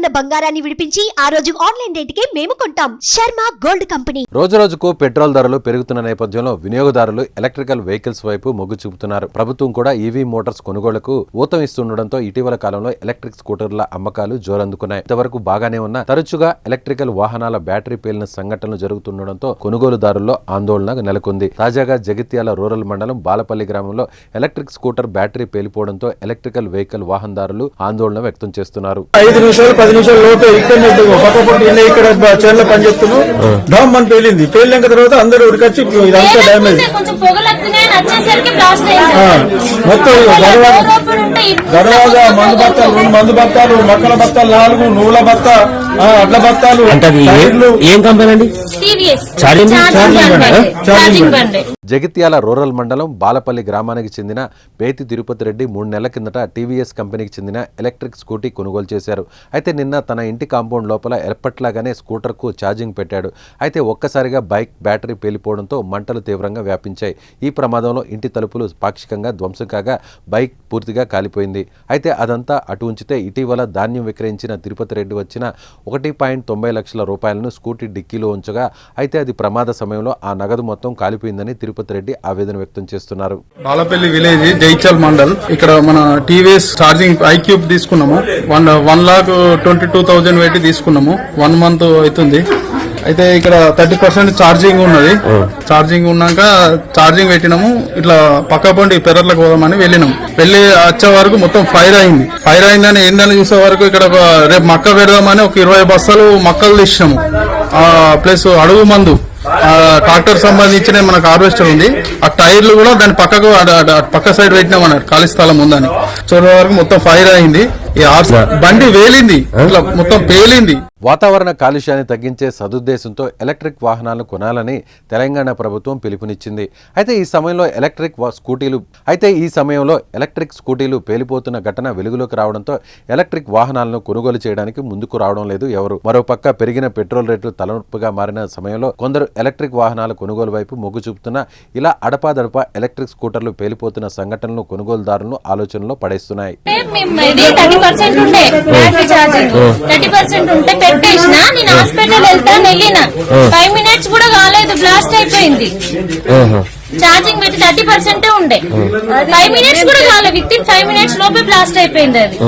ఉన్న బంగారాన్ని విడిపించి ఆ రోజు ఆన్లైన్ రేటుకే మేము కొంటాం. Sharma gold company. రోజురోజుకు పెట్రోల్ ధరలు పెరుగుతున్న నేపథ్యంలో వినియోగదారులు ఎలక్ట్రికల్ వెహికల్స్ వైపు మొగ్గు చూపుతున్నారు. ప్రభుత్వం కూడా ఈవీ మోటార్స్ కొనుగోలుకు ఊతం ఇస్తుండటంతో ఇటీవల కాలంలో ఎలక్ట్రిక్ స్కూటర్ల అమ్మకాలు జోరందుకున్నాయి. ఇంతవరకు బాగానే ఉన్న తరచుగా ఎలక్ట్రికల్ వాహనాల బ్యాటరీ పేలిన సంఘటనలు జరుగుతుండటంతో కొనుగోలుదారుల్లో ఆందోళన నెలకొంది. తాజాగా జగిత్యాల రూరల్ మండలం బాలపల్లి గ్రామంలో ఎలక్ట్రిక్ స్కూటర్ బ్యాటరీ పేలిపోవడంతో ఎలక్ట్రికల్ వెహికల్ వాహనదారులు ఆందోళన వ్యక్తం చేస్తున్నారు. ఐదు నిమిషాలు పది నిమిషాలు లోపే ఇక్కడ పక్కపొట్టి ఇక్కడ చేనులో పని చేస్తున్నాం డామ్ అని పేలింది. పేలినాక తర్వాత అందరూ ఉరికొచ్చి ఇదంతా డ్యామేజ్ మొత్తం దర్వాజా మందు బత్తాలు రెండు మందు బత్తాలు మొక్కల బత్తాలు నాలుగు నువ్వుల బత్త అడ్ల బత్తాలు ఏ- కంపెనీ అండి? జగిత్యాల రూరల్ మండలం బాలపల్లి గ్రామానికి చెందిన బేతి తిరుపతి రెడ్డి మూడు నెలల కిందట టీవీఎస్ కంపెనీకి చెందిన ఎలక్ట్రిక్ స్కూటీ కొనుగోలు చేశారు. అయితే నిన్న తన ఇంటి కాంపౌండ్ లోపల ఎప్పట్లాగానే స్కూటర్కు ఛార్జింగ్ పెట్టాడు. అయితే ఒక్కసారిగా బైక్ బ్యాటరీ పేలిపోవడంతో మంటలు తీవ్రంగా వ్యాపించాయి. ఈ ప్రమాదంలో ఇంటి తలుపులు పాక్షికంగా ధ్వంసం కాగా బైక్ పూర్తిగా కాలిపోయింది. అయితే అదంతా అటు ఉంచితే ఇటీవల ధాన్యం విక్రయించిన తిరుపతి రెడ్డి వచ్చిన ఒకటి పాయింట్ తొంభై లక్షల రూపాయలను స్కూటీ డిక్కీలో ఉంచగా అయితే అది ప్రమాద సమయంలో ఆ నగదు మొత్తం కాలిపోయిందని తిరుపతి రెడ్డి ఆవేదన వ్యక్తం చేస్తున్నారు. బాలపల్లి విలేజ్ జైచల్ మండల్. ఇక్కడ మన టీవీఎస్ ఛార్జింగ్ ఐక్యూబ్ తీసుకున్నాము. One one lakh twenty two thousand పెట్టి తీసుకున్నాము. వన్ మంత్ అవుతుంది. అయితే ఇక్కడ థర్టీ పర్సెంట్ ఛార్జింగ్ ఉన్నది. ఛార్జింగ్ ఉన్నాక ఛార్జింగ్ పెట్టినాము. ఇట్లా పక్క పండి పెరట్లకు పోదామని వెళ్ళినాం. వెళ్ళి వచ్చే వరకు మొత్తం ఫైర్ అయింది. ఫైర్ అయిందని ఏందని చూసే వరకు ఇక్కడ ఒక రేపు మక్క పెడదామని ఒక ఇరవై బస్తాలు మక్కలు తీసినాము. ఆ, ప్లస్ అడుగు మందు. ఆ ట్రాక్టర్ సంబంధించిన మనకు హార్వెస్టర్ ఉంది. ఆ టైర్లు కూడా దాని పక్కకు పక్క సైడ్ పెట్టినామన్నారు ఖాళీ స్థలం ఉందని. చూడే వరకు మొత్తం ఫైర్ అయింది. బండి వేలింది. ఇట్లా మొత్తం పేలింది. వాతావరణ కాలుష్యాన్ని తగ్గించే సదుద్దేశంతో ఎలక్ట్రిక్ వాహనాలను కొనాలని తెలంగాణ ప్రభుత్వం పిలుపునిచ్చింది. అయితే ఈ సమయంలో ఎలక్ట్రిక్ స్కూటీలు అయితే ఈ సమయంలో ఎలక్ట్రిక్ స్కూటీలు పేలిపోతున్న ఘటన వెలుగులోకి రావడంతో ఎలక్ట్రిక్ వాహనాలను కొనుగోలు చేయడానికి ముందుకు రావడం లేదు ఎవరు. మరోపక్క పెరిగిన పెట్రోల్ రేట్లు తలనొప్పిగా మారిన సమయంలో కొందరు ఎలక్ట్రిక్ వాహనాల కొనుగోలు వైపు మొగ్గు చూపుతున్నా ఇలా అడపాదడపా ఎలక్ట్రిక్ స్కూటర్లు పేలిపోతున్న సంఘటనలు కొనుగోలుదారులను ఆలోచనలో పడేస్తున్నాయి. పర్సెంట్ ఉండే. బ్యాటరీ ఛార్జింగ్ థర్టీ పర్సెంట్ ఉంటే పెట్టేసిన. నేను హాస్పిటల్ వెళ్తాను వెళ్ళిన. ఫైవ్ మినిట్స్ కూడా కాలేదు బ్లాస్ట్ అయిపోయింది. ఛార్జింగ్ పెట్టి థర్టీ పర్సెంట్ ఉండే. ఫైవ్ మినిట్స్ కూడా కాలేదు విత్ ఇన్ ఫైవ్ మినిట్స్ లోపే బ్లాస్ట్ అయిపోయింది అది.